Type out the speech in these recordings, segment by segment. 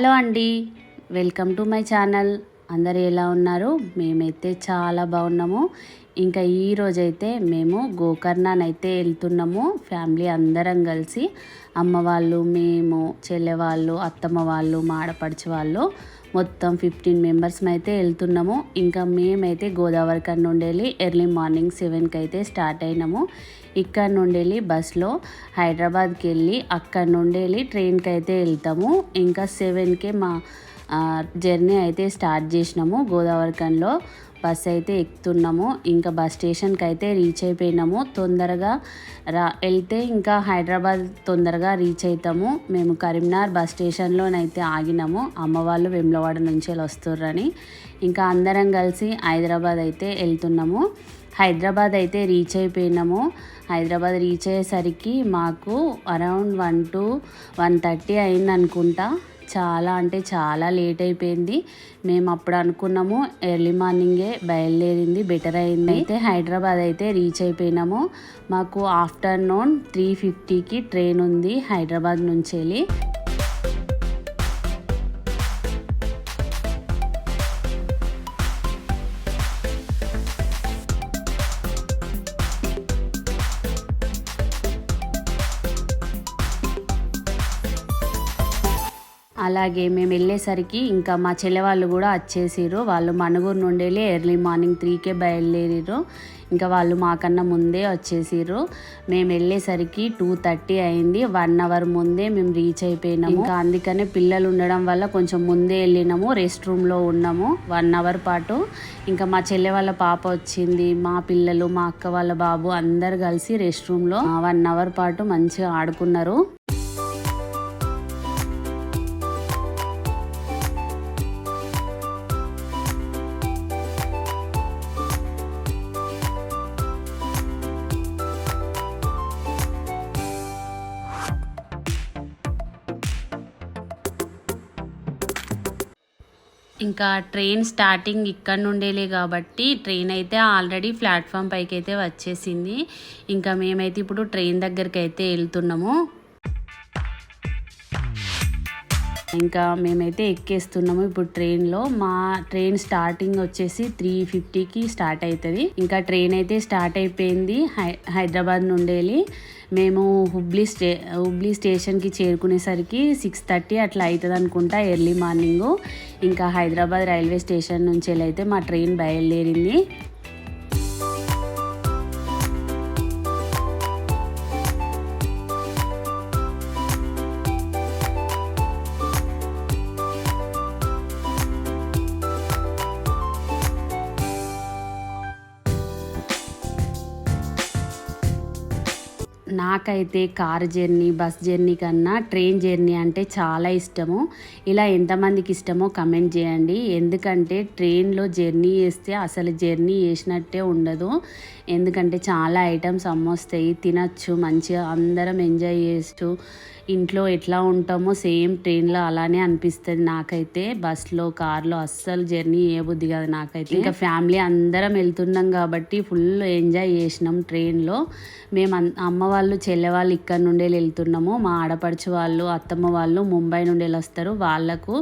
Hello అండి. Welcome to my channel. అందరు ఎలా ఉన్నారు? మేమైతే చాలా బాగున్నాము. ఇంకా ఈ రోజైతే మేము గోకర్ణాన్ అయితే వెళ్తున్నాము. ఫ్యామిలీ అందరం కలిసి అమ్మ వాళ్ళు మేము చెల్లె వాళ్ళు అత్తమ్మ వాళ్ళు మాడపడిచి వాళ్ళు మొత్తం ఫిఫ్టీన్ మెంబర్స్ అయితే వెళ్తున్నాము. ఇంకా మేమైతే గోదావరి కన్నా నుండి వెళ్ళి ఎర్లీ మార్నింగ్ సెవెన్కి అయితే స్టార్ట్ అయినాము. ఇక్కడ నుండి వెళ్ళి బస్లో హైదరాబాద్కి వెళ్ళి అక్కడ నుండి వెళ్ళి ట్రైన్కి అయితే వెళ్తాము ఇంకా సెవెన్కే మా జర్నీ అయితే స్టార్ట్ చేసినాము. గోదావరికంలో బస్ అయితే ఎక్కుతున్నాము. ఇంకా బస్ స్టేషన్కి అయితే రీచ్ అయిపోయినాము. తొందరగా రా వెళ్తే ఇంకా హైదరాబాద్ తొందరగా రీచ్ అవుతాము మేము కరీంనగర్ బస్ స్టేషన్లోనైతే ఆగినాము. అమ్మవాళ్ళు వెమ్లవాడ నుంచి వస్తుర్రని. ఇంకా అందరం కలిసి హైదరాబాద్ అయితే వెళ్తున్నాము హైదరాబాద్ అయితే రీచ్ అయిపోయినాము. హైదరాబాద్ రీచ్ అయ్యేసరికి మాకు around one to one thirty అయింది అనుకుంటా. చాలా అంటే చాలా లేట్ అయిపోయింది. మేము అప్పుడు అనుకున్నాము ఎర్లీ మార్నింగే బయలుదేరింది బెటర్ అయింది. అయితే హైదరాబాద్ అయితే రీచ్ అయిపోయినాము. మాకు ఆఫ్టర్నూన్ త్రీ ఫిఫ్టీకి ట్రైన్ ఉంది హైదరాబాద్ నుంచి వెళ్ళి అలాగే మేము వెళ్ళేసరికి ఇంకా మా చెల్లెవాళ్ళు కూడా వచ్చేసారు వాళ్ళు మనుగురు నుండి వెళ్ళి ఎర్లీ మార్నింగ్ త్రీకే బయలుదేరారు ఇంకా వాళ్ళు మాకన్నా ముందే వచ్చేసారు మేము వెళ్ళేసరికి టూ థర్టీ అయింది. వన్ అవర్ ముందే మేము రీచ్ అయిపోయినాము. ఇంకా అందుకనే పిల్లలు ఉండడం వల్ల కొంచెం ముందే వెళ్ళినాము. రెస్ట్ రూమ్లో ఉన్నాము వన్ అవర్ పాటు. ఇంకా మా చెల్లె వాళ్ళ పాప వచ్చింది. మా పిల్లలు మా అక్క వాళ్ళ బాబు అందరు కలిసి రెస్ట్ రూమ్లో వన్ అవర్ పాటు మంచిగా ఆడుకున్నారు. ఇంకా ట్రైన్ స్టార్టింగ్ ఇక్కడ నుండేలే కాబట్టి ట్రైన్ అయితే ఆల్రెడీ ప్లాట్ఫామ్ పైకి అయితే వచ్చేసింది. ఇంకా మేమైతే ఇప్పుడు ట్రైన్ దగ్గరికి అయితే వెళ్తున్నాము. ఇంకా మేమైతే ఎక్కేస్తున్నాము. ఇప్పుడు ట్రైన్లో మా ట్రైన్ స్టార్టింగ్ వచ్చేసి త్రీ ఫిఫ్టీకి స్టార్ట్ అవుతుంది ఇంకా ట్రైన్ అయితే స్టార్ట్ అయిపోయింది హై హైదరాబాద్ నుండి వెళ్ళి మేము హుబ్లీ స్టే హుబ్లీ స్టేషన్కి చేరుకునేసరికి సిక్స్ థర్టీ అట్లా అవుతుంది అనుకుంటా ఎర్లీ మార్నింగ్. ఇంకా హైదరాబాద్ రైల్వే స్టేషన్ నుంచి అయితే మా ట్రైన్ బయలుదేరింది. నాకైతే కార్ జర్నీ బస్ జర్నీ కన్నా ట్రైన్ జర్నీ అంటే చాలా ఇష్టము. ఇలా ఎంతమందికి ఇష్టమో కమెంట్ చేయండి. ఎందుకంటే ట్రైన్లో జర్నీ చేస్తే అసలు జర్నీ చేసినట్టే ఉండదు. ఎందుకంటే చాలా ఐటమ్స్ అమ్మొస్తాయి. తినచ్చు మంచిగా అందరం ఎంజాయ్ చేస్తూ ఇంట్లో ఎట్లా ఉంటామో సేమ్ ట్రైన్లో అలానే అనిపిస్తుంది నాకైతే. బస్లో కార్లో అస్సలు జర్నీ బుద్ధి కాదు నాకైతే. ఇంకా ఫ్యామిలీ అందరం వెళ్తున్నాం కాబట్టి ఫుల్ ఎంజాయ్ చేసినాం ట్రైన్లో. మేము అమ్మ వాళ్ళు చెల్లె వాళ్ళు ఇక్కడ నుండి వెళ్తున్నాము. మా ఆడపడుచు వాళ్ళు అత్తమ్మ వాళ్ళు ముంబై నుండి వస్తారు వాళ్ళకు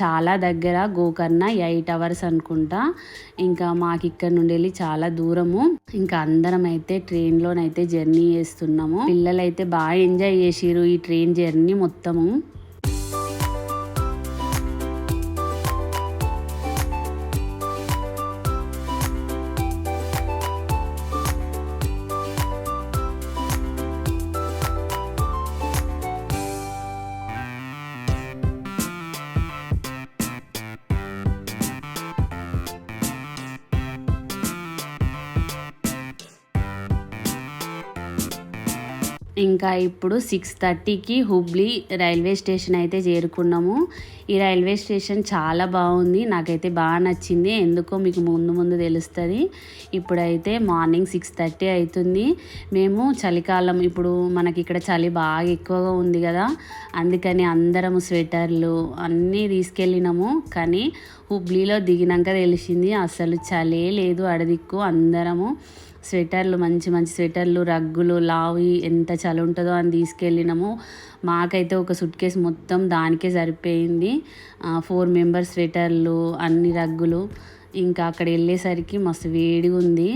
చాలా దగ్గర గోకర్ణ ఎయిట్ అవర్స్ అనుకుంటా. ఇంకా మాకు ఇక్కడ నుండి వెళ్ళి చాలా దూరము. ఇంకా అందరం అయితే ట్రైన్లోనైతే జర్నీ చేస్తున్నాము. పిల్లలైతే బాగా ఎంజాయ్ చేసిరు ఈ ట్రైన్ జర్నీ మొత్తము ఇంకా ఇప్పుడు సిక్స్ థర్టీకి హుబ్లీ రైల్వే స్టేషన్ అయితే చేరుకున్నాము. ఈ రైల్వే స్టేషన్ చాలా బాగుంది. నాకైతే బాగా నచ్చింది. ఎందుకో మీకు ముందు ముందు తెలుస్తుంది. ఇప్పుడైతే మార్నింగ్ సిక్స్ థర్టీ అవుతుంది మేము చలికాలం ఇప్పుడు మనకి ఇక్కడ చలి బాగా ఎక్కువగా ఉంది కదా. అందుకని అందరము స్వెటర్లు అన్నీ తీసుకెళ్ళినాము. కానీ హుబ్లీలో దిగినాక తెలిసింది అసలు చలే లేదు అడదిక్కు అందరము. స్వెటర్లు మంచి మంచి స్వెటర్లు రగ్గులు లావి ఎంత చలి ఉంటుందో అని తీసుకెళ్ళినాము. మాకైతే ఒక సుట్ కేసు మొత్తం దానికే సరిపోయింది. ఫోర్ మెంబర్స్ స్వెటర్లు అన్ని రగ్గులు. ఇంకా అక్కడ వెళ్ళేసరికి మస్తు వేడిగా ఉంది.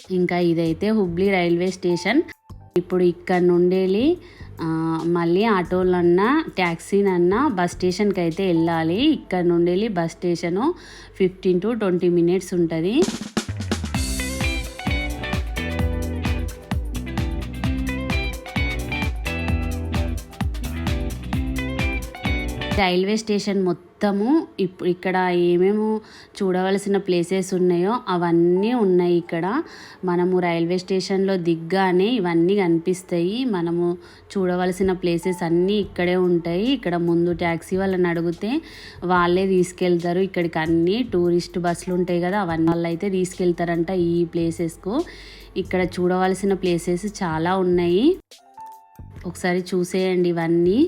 ఇంకా ఇదైతే హుబ్లీ రైల్వే స్టేషన్. ఇప్పుడు ఇక్కడ నుండేలి మళ్ళీ ఆటోలన్నా ట్యాక్సీనన్నా బస్ స్టేషన్కి అయితే వెళ్ళాలి. ఇక్కడ నుండేలి bus station fifteen to twenty minutes ఉంటుంది. రైల్వే స్టేషన్ మొత్తము ఇప్పుడు ఇక్కడ ఏమేమో చూడవలసిన ప్లేసెస్ ఉన్నాయో అవన్నీ ఉన్నాయి ఇక్కడ. మనము రైల్వే స్టేషన్లో దిగ్గానే ఇవన్నీ కనిపిస్తాయి. మనము చూడవలసిన ప్లేసెస్ అన్నీ ఇక్కడే ఉంటాయి. ఇక్కడ ముందు ట్యాక్సీ వాళ్ళని అడిగితే వాళ్ళే తీసుకెళ్తారు. ఇక్కడికి అన్ని టూరిస్ట్ బస్సులు ఉంటాయి కదా అవన్నీ వాళ్ళు అయితే తీసుకెళ్తారంట ఈ ప్లేసెస్కు. ఇక్కడ చూడవలసిన ప్లేసెస్ చాలా ఉన్నాయి. ఒకసారి చూసేయండి ఇవన్నీ.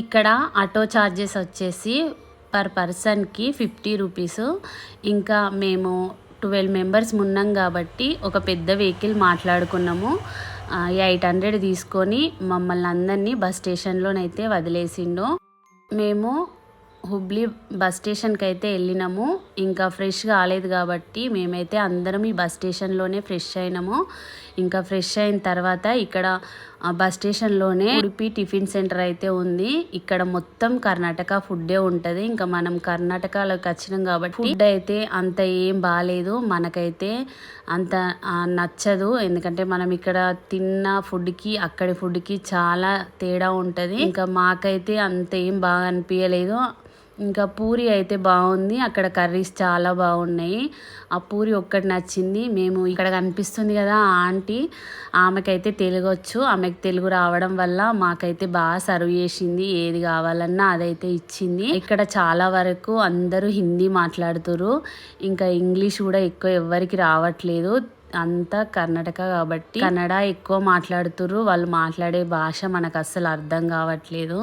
ఇక్కడ ఆటో ఛార్జెస్ వచ్చేసి పర్ పర్సన్కి ఫిఫ్టీ రూపీస్. ఇంకా మేము ట్వెల్వ్ మెంబర్స్ ఉన్నాం కాబట్టి ఒక పెద్ద వెహికల్ మాట్లాడుకున్నాము. ఎయిట్ హండ్రెడ్ తీసుకొని మమ్మల్ని అందరినీ బస్ స్టేషన్లోనైతే వదిలేసిండు. మేము హుబ్లీ బస్ స్టేషన్కి అయితే వెళ్ళినాము. ఇంకా ఫ్రెష్ కాలేదు కాబట్టి మేమైతే అందరం ఈ బస్ స్టేషన్లోనే ఫ్రెష్ అయినాము. ఇంకా ఫ్రెష్ అయిన తర్వాత ఇక్కడ బస్ స్టేషన్లోనే ఉడిపి టిఫిన్ సెంటర్ అయితే ఉంది. ఇక్కడ మొత్తం కర్ణాటక ఫుడ్డే ఉంటుంది. ఇంకా మనం కర్ణాటకలోకి వచ్చినాం కాబట్టి ఫుడ్ అయితే అంత ఏం బాగాలేదు మనకైతే అంత నచ్చదు. ఎందుకంటే మనం ఇక్కడ తిన్న ఫుడ్కి అక్కడి ఫుడ్కి చాలా తేడా ఉంటుంది. ఇంకా మాకైతే అంత ఏం బాగా అనిపించలేదు ఇంకా పూరి అయితే బాగుంది. అక్కడ కర్రీస్ చాలా బాగున్నాయి. ఆ పూరి ఒక్కటి నచ్చింది. మేము ఇక్కడ కనిపిస్తుంది కదా ఆంటీ. ఆమెకైతే తెలుగు వచ్చు ఆమెకు తెలుగు రావడం వల్ల మాకైతే బాగా సర్వ్ చేసింది. ఏది కావాలన్నా అదైతే ఇచ్చింది. ఇక్కడ చాలా వరకు అందరూ హిందీ మాట్లాడుతురు ఇంకా ఇంగ్లీష్ కూడా ఎక్కువ ఎవ్వరికి రావట్లేదు. అంతా కర్ణాటక కాబట్టి కన్నడ ఎక్కువ మాట్లాడుతుర్రు. వాళ్ళు మాట్లాడే భాష మనకు అస్సలు అర్థం కావట్లేదు.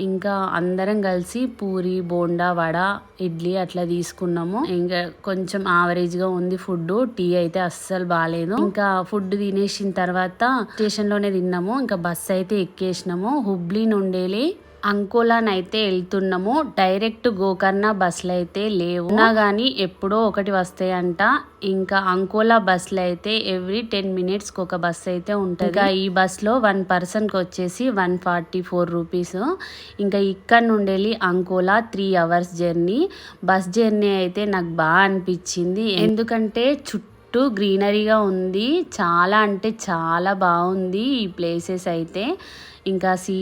ఇంకా అందరం కలిసి పూరి బోండా వడ ఇడ్లీ అట్లా తీసుకున్నాము. ఇంకా కొంచెం ఆవరేజ్గా ఉంది ఫుడ్ టీ అయితే అస్సలు బాగాలేదు ఇంకా ఫుడ్ తినేసిన తర్వాత స్టేషన్లోనే తిన్నాము. ఇంకా బస్సు అయితే ఎక్కేసినాము. హుబ్లీ నుండేలి అంకోలానైతే వెళ్తున్నాము డైరెక్ట్ గోకర్ణ బస్సులు అయితే లేవు. ఉన్నా కానీ ఎప్పుడో ఒకటి వస్తాయంట. ఇంకా అంకోలా బస్సులు అయితే ఎవ్రీ టెన్ మినిట్స్కి ఒక బస్ అయితే ఉంటుంది. ఇంకా ఈ బస్సులో వన్ పర్సన్కి వచ్చేసి వన్ ఫార్టీ ఫోర్ రూపీస్. ఇంకా ఇక్కడ నుండి వెళ్ళి Ankola three hours journey. Bus journey అయితే నాకు బాగా అనిపించింది ఎందుకంటే చుట్టూ చుట్టూ గ్రీనరీగా ఉంది. చాలా అంటే చాలా బాగుంది ఈ ప్లేసెస్ అయితే. ఇంకా సీ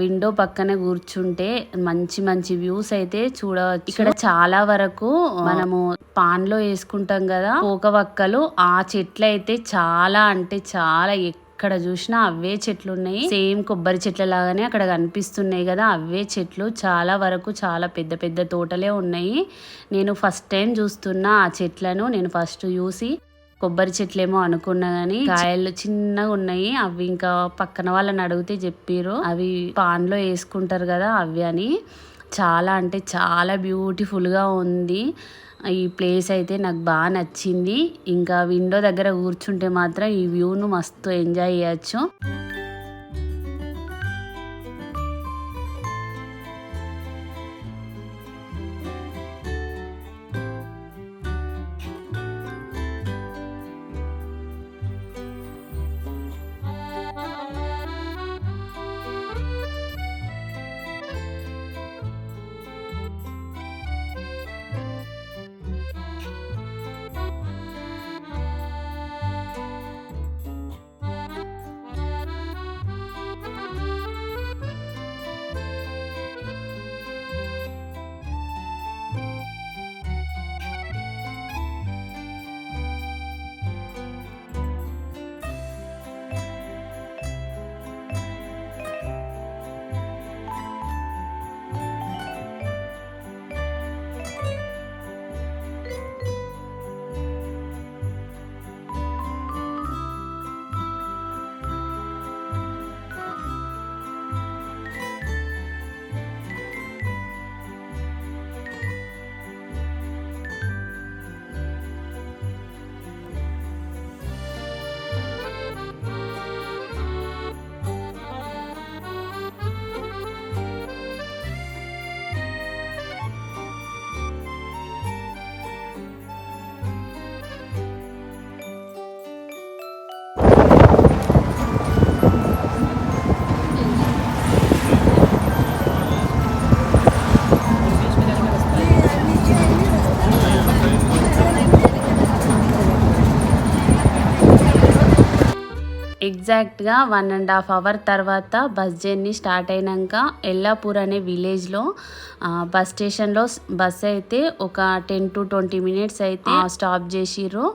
విండో పక్కన కూర్చుంటే మంచి మంచి వ్యూస్ అయితే చూడవచ్చు. ఇక్కడ చాలా వరకు మనము పాన్లో వేసుకుంటాం కదా పోకవక్కలు ఆ చెట్లు అయితే చాలా అంటే చాలా ఎక్కడ చూసినా అవే చెట్లు ఉన్నాయి. సేమ్ కొబ్బరి చెట్ల లాగానే అక్కడ కనిపిస్తున్నాయి కదా అవే చెట్లు. చాలా వరకు చాలా పెద్ద పెద్ద తోటలే ఉన్నాయి. నేను ఫస్ట్ టైం చూస్తున్నా ఆ చెట్లను నేను ఫస్ట్ చూసి. కొబ్బరి చెట్లేమో అనుకున్నా గానీ కాయలు చిన్నగా ఉన్నాయి. అవి ఇంకా పక్కన వాళ్ళని అడిగితే చెప్పారు అవి పాన్లో వేసుకుంటారు కదా అవి అని. చాలా అంటే చాలా బ్యూటిఫుల్గా ఉంది. ఈ ప్లేస్ అయితే నాకు బాగా నచ్చింది. ఇంకా విండో దగ్గర కూర్చుంటే మాత్రం ఈ వ్యూను మస్తు ఎంజాయ్ చేయొచ్చు. ఎగ్జాక్ట్గా వన్ అండ్ హాఫ్ అవర్ తర్వాత బస్ జర్నీ స్టార్ట్ అయినాక ఎల్లాపూర్ అనే విలేజ్లో బస్ స్టేషన్లో బస్ అయితే ఒక టెన్ టు ట్వంటీ మినిట్స్ అయితే స్టాప్ చేసిర్రు.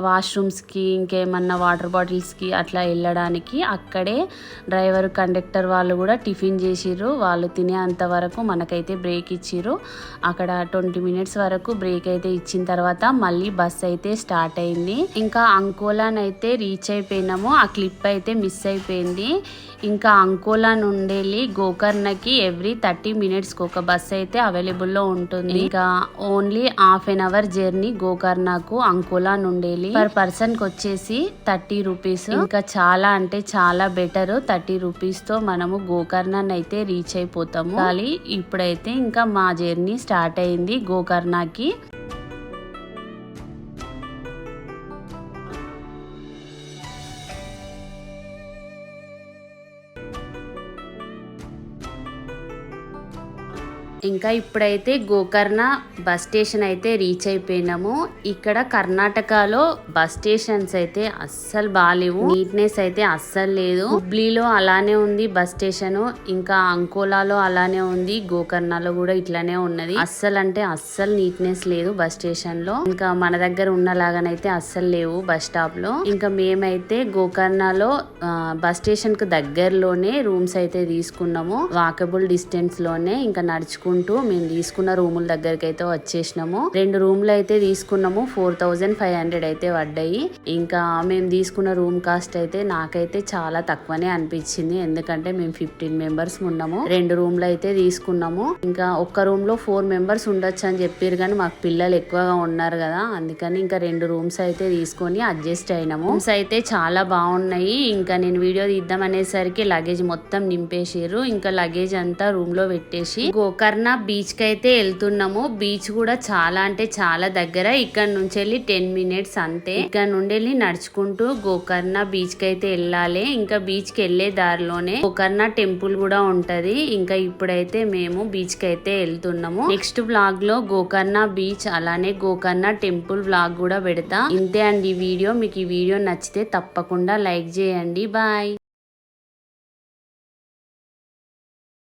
వాష్రూమ్స్కి ఇంకేమన్నా వాటర్ బాటిల్స్కి అట్లా వెళ్ళడానికి అక్కడే డ్రైవర్ కండక్టర్ వాళ్ళు కూడా టిఫిన్ చేసిర్రు. వాళ్ళు తినేంత వరకు మనకైతే బ్రేక్ ఇచ్చిర్రు. అక్కడ ట్వంటీ మినిట్స్ వరకు బ్రేక్ అయితే ఇచ్చిన తర్వాత మళ్ళీ బస్ అయితే స్టార్ట్ అయింది. ఇంకా అంకోలాన్ అయితే రీచ్ అయిపోయినాము. ఆ క్లిప్ అయితే మిస్ అయిపోయింది. ఇంకా అంకోలా నుండి గోకర్ణకి ఎవ్రీ థర్టీ మినిట్స్కి ఒక బస్ అయితే అవైలబుల్లో ఉంటుంది. ఇంకా only half an hour journey గోకర్ణకు Ankola నుండి పర్ పర్సన్కి వచ్చేసి థర్టీ రూపీస్. ఇంకా చాలా అంటే చాలా బెటర్ థర్టీ రూపీస్తో మనము గోకర్ణ అయితే రీచ్ అయిపోతాము. కానీ ఇప్పుడైతే ఇంకా మా జర్నీ స్టార్ట్ అయింది గోకర్ణకి. ఇంకా ఇప్పుడైతే గోకర్ణ బస్ స్టేషన్ అయితే రీచ్ అయిపోయినాము. ఇక్కడ కర్ణాటకలో బస్ స్టేషన్స్ అయితే అస్సలు బాగాలేవు నీట్నెస్ అయితే అస్సలు లేదు. హుబ్లీలో అలానే ఉంది బస్ స్టేషన్. ఇంకా అంకోలాలో అలానే ఉంది. గోకర్ణలో కూడా ఇట్లానే ఉన్నది. అస్సలు అంటే అస్సలు నీట్నెస్ లేదు బస్ స్టేషన్లో ఇంకా మన దగ్గర ఉన్నలాగానైతే అస్సలు లేవు బస్ స్టాప్లో ఇంకా మేమైతే గోకర్ణలో బస్ స్టేషన్కు దగ్గరలోనే రూమ్స్ అయితే తీసుకున్నాము. వాకబుల్ డిస్టెన్స్లోనే ఇంకా నడుచుకుంటూ చూసుకుంటూ మేము తీసుకున్న రూముల దగ్గరికి అయితే వచ్చేసినాము. రెండు రూమ్లు అయితే తీసుకున్నాము. ఫోర్ థౌజండ్ ఫైవ్ హండ్రెడ్ అయితే పడ్డాయి. ఇంకా మేము తీసుకున్న రూమ్ కాస్ట్ అయితే నాకైతే చాలా తక్కువనే అనిపించింది. ఎందుకంటే మేము ఫిఫ్టీన్ మెంబర్స్ ఉన్నాము. రెండు రూమ్లు అయితే తీసుకున్నాము. ఇంకా ఒక్క రూమ్లో ఫోర్ మెంబర్స్ ఉండొచ్చు అని చెప్పారు కానీ మాకు పిల్లలు ఎక్కువగా ఉన్నారు కదా. అందుకని ఇంకా రెండు రూమ్స్ అయితే తీసుకొని అడ్జస్ట్ అయినాము. రూమ్స్ అయితే చాలా బాగున్నాయి. ఇంకా నేను వీడియో తీద్దాం అనేసరికి లగేజ్ మొత్తం నింపేసారు ఇంకా లగేజ్ అంతా రూమ్లో పెట్టేసి గోకర్ణ గోకర్ణ బీచ్కి అయితే వెళ్తున్నాము. బీచ్ కూడా చాలా అంటే చాలా దగ్గర. ఇక్కడ నుంచి వెళ్ళి టెన్ మినిట్స్ అంతే. ఇక్కడ నుండి వెళ్ళి నడుచుకుంటూ గోకర్ణ బీచ్కి అయితే వెళ్ళాలి. ఇంకా బీచ్కి వెళ్ళే దారిలోనే గోకర్ణ టెంపుల్ కూడా ఉంటది. ఇంకా ఇప్పుడైతే మేము బీచ్కి అయితే వెళ్తున్నాము. నెక్స్ట్ బ్లాగ్లో గోకర్ణ బీచ్ అలానే గోకర్ణ టెంపుల్ బ్లాగ్ కూడా పెడతా. ఇంతే అండి ఈ వీడియో. మీకు ఈ వీడియో నచ్చితే తప్పకుండా లైక్ చేయండి. బాయ్.